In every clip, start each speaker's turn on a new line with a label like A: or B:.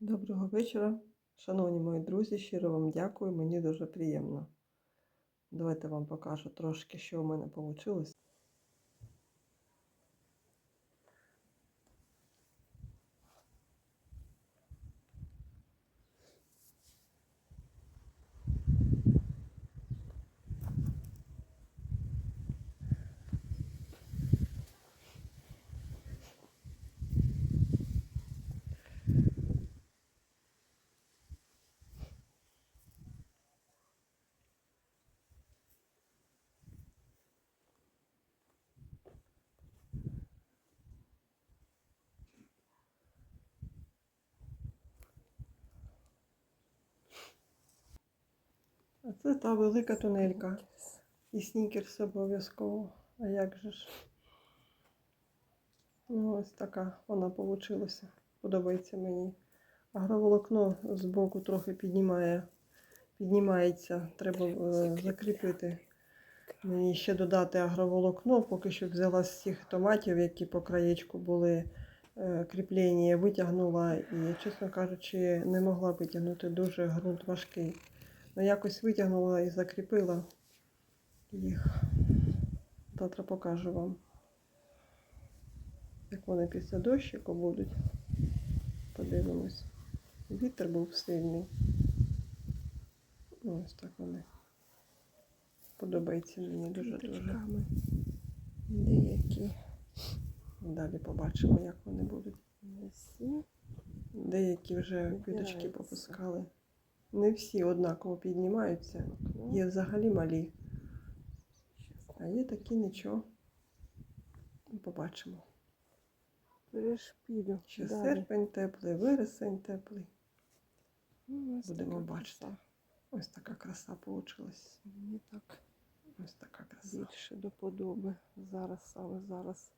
A: Доброго вечора, шановні мої друзі. Щиро вам дякую, мені дуже приємно. Давайте вам покажу трошки, що у мене вийшло. Це та велика тунелька. І снікерс обов'язково. А як же ж? Ну, ось така вона вийшла. Подобається мені. Агроволокно збоку трохи піднімає, піднімається. Треба е, закріпити. Мені ще додати агроволокно, поки що взяла з цих томатів, які по краєчку були е, кріплення, витягнула і, чесно кажучи, не могла витягнути. Дуже ґрунт важкий. Ну, якось витягнула і закріпила їх. Завтра покажу вам, як вони після дощику будуть. Подивимось. Вітер був сильний. Ну, ось так вони. Подобається мені дуже-дуже.
B: Деякі
A: Далі побачимо, як вони будуть. Деякі вже квіточки попускали. Не всі однаково піднімаються. Є взагалі малі. А є такі нічого. Побачимо. Ще
B: Далі.
A: серпень теплий, вересень теплий.
B: Ну, ось
A: Будемо бачити.
B: краса.
A: Ось така краса вийшла.
B: Мені так
A: Ось така краса.
B: більше до подоби. Зараз, саме зараз.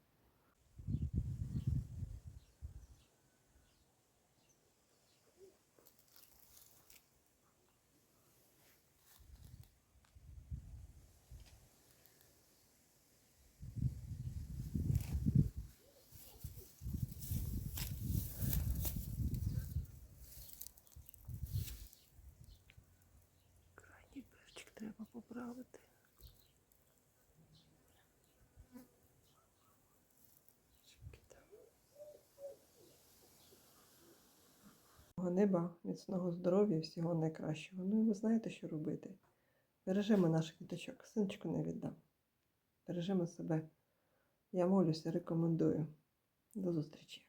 A: Неба, міцного здоров'я, всього найкращого. Ну і ви знаєте, що робити. Бережемо наших квіточок. Синочку не віддам. Бережемо себе. Я молюся, рекомендую. До зустрічі.